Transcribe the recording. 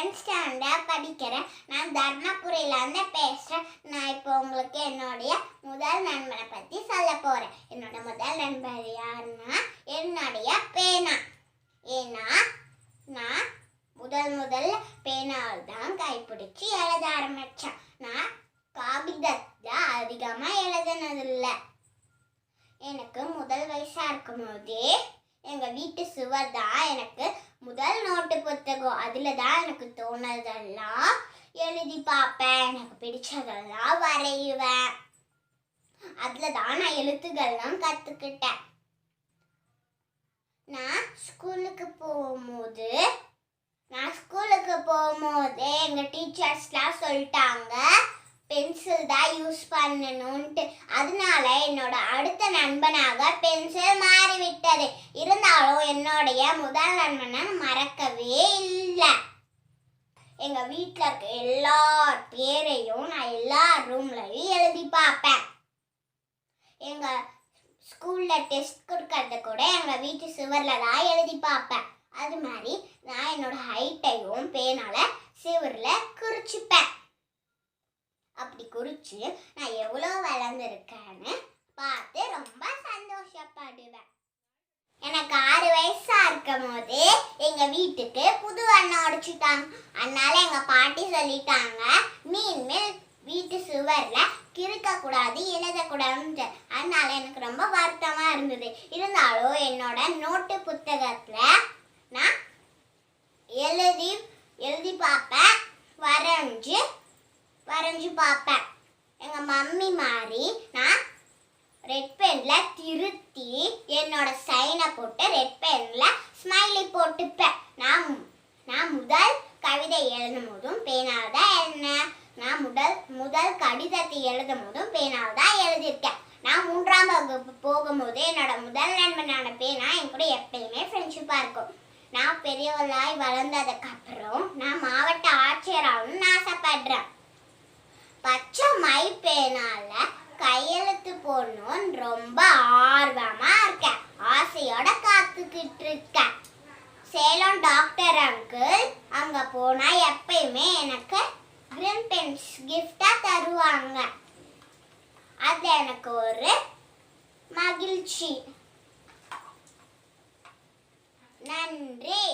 Second standard படிக்கிறேன் நான் தர்மபுரியிலேருந்து பேசுகிறேன் நான் இப்போ உங்களுக்கு என்னுடைய முதல் நண்பரை பற்றி சொல்ல போகிறேன் என்னோட முதல் நண்பர் யாருன்னா என்னுடைய பேனா. ஏன்னா நான் முதல் முதல்ல பேனாவில் தான் கைப்பிடிச்சி எழுத ஆரம்பித்தேன் நான் காகிதத்தை அதிகமாக எழுதினதில்லை. எனக்கு முதல் வயசாக இருக்கும்போதே எங்கள் வீட்டு சுவர் தான் எனக்கு முதல் நோட்டு புத்தகம். அதில் தான் எனக்கு தோணுதெல்லாம் எழுதி பார்ப்பேன். எனக்கு பிடிச்சதெல்லாம் வரையுவேன். அதில் தான் நான் எழுத்துக்கள்லாம் கற்றுக்கிட்டேன் நான் ஸ்கூலுக்கு போகும்போது நான் ஸ்கூலுக்கு போகும்போது எங்கள் டீச்சர்ஸ்லாம் சொல்லிட்டாங்க பென்சில் தான் யூஸ் பண்ணணும்ட்டு அதனால என்னோட அடுத்த நண்பனாக பென்சில் மாறிவிட்டது. இருந்தாலும் என்னுடைய முதல் நண்பனை மறக்கவே இல்லை. எங்கள் வீட்டில் இருக்க எல்லார் பேரையும் நான் எல்லா ரூம்லையும் எழுதி பார்ப்பேன். எங்கள் ஸ்கூலில் டெஸ்ட் கொடுக்கறத கூட எங்கள் வீட்டு சுவரில் தான் எழுதி பார்ப்பேன். அது மாதிரி நான் என்னோட ஹைட்டையும் பேனால சுவரில் அப்படி நான் எவ்வளோ வளர்ந்துருக்கேன்னு பார்த்து ரொம்ப சந்தோஷப்படுவேன். எனக்கு ஆறு வயசாக இருக்கும் போது எங்கள் வீட்டுக்கு புது அண்ணன் உடைச்சிட்டாங்க அதனால எங்கள் பாட்டி சொல்லிட்டாங்க மீன்மேல் வீட்டு சுவரில் கிறுக்கக்கூடாது எழுதக்கூடாதுன்னு எழுதக்கூடாதுன்ட்டு. அதனால எனக்கு ரொம்ப வருத்தமாக இருந்தது. இருந்தாலும் என்னோட நோட்டு புத்தகத்தில் நான் எழுதி எழுதி பார்ப்பேன் வரைஞ்சு வரைஞ்சு பார்ப்பேன். மம்மி மாதிரி நான் ரெட் பென்ல திருத்தி என்னோட சைனை போட்டு ரெட் பென்ல ஸ்மைலி போட்டுப்பேன். நான் நான் முதல் கவிதை எழுதும் போதும் பேனால் தான் எழுதினேன். நான் முதல் முதல் கடிதத்தை எழுதும் போதும் பேனால் தான் எழுதியிருக்கேன். நான் மூன்றாம் வகுப்பு போகும்போது என்னோட முதல் நண்பனான பேனா என் கூட எப்பயுமே ஃப்ரெண்ட்ஷிப்பாக இருக்கும். நான் பெரியவளாய் வளர்ந்ததுக்கப்புறம் நான் மாவட்ட ஆட்சியராகணும்னு ஆசைப்படுறேன். பச்சை மை பேனால கையெழுத்து போடணும்னு ரொம்ப ஆர்வமா இருக்கேன். ஆசையோட காத்துக்கிட்டு இருக்கேன். சேலம் டாக்டர் அங்கிள் அங்க போனா எப்பயுமே எனக்கு கிரீன் பென்ஸ் கிஃப்டா தருவாங்க. அது எனக்கு ஒரு மகிழ்ச்சி. நன்றி.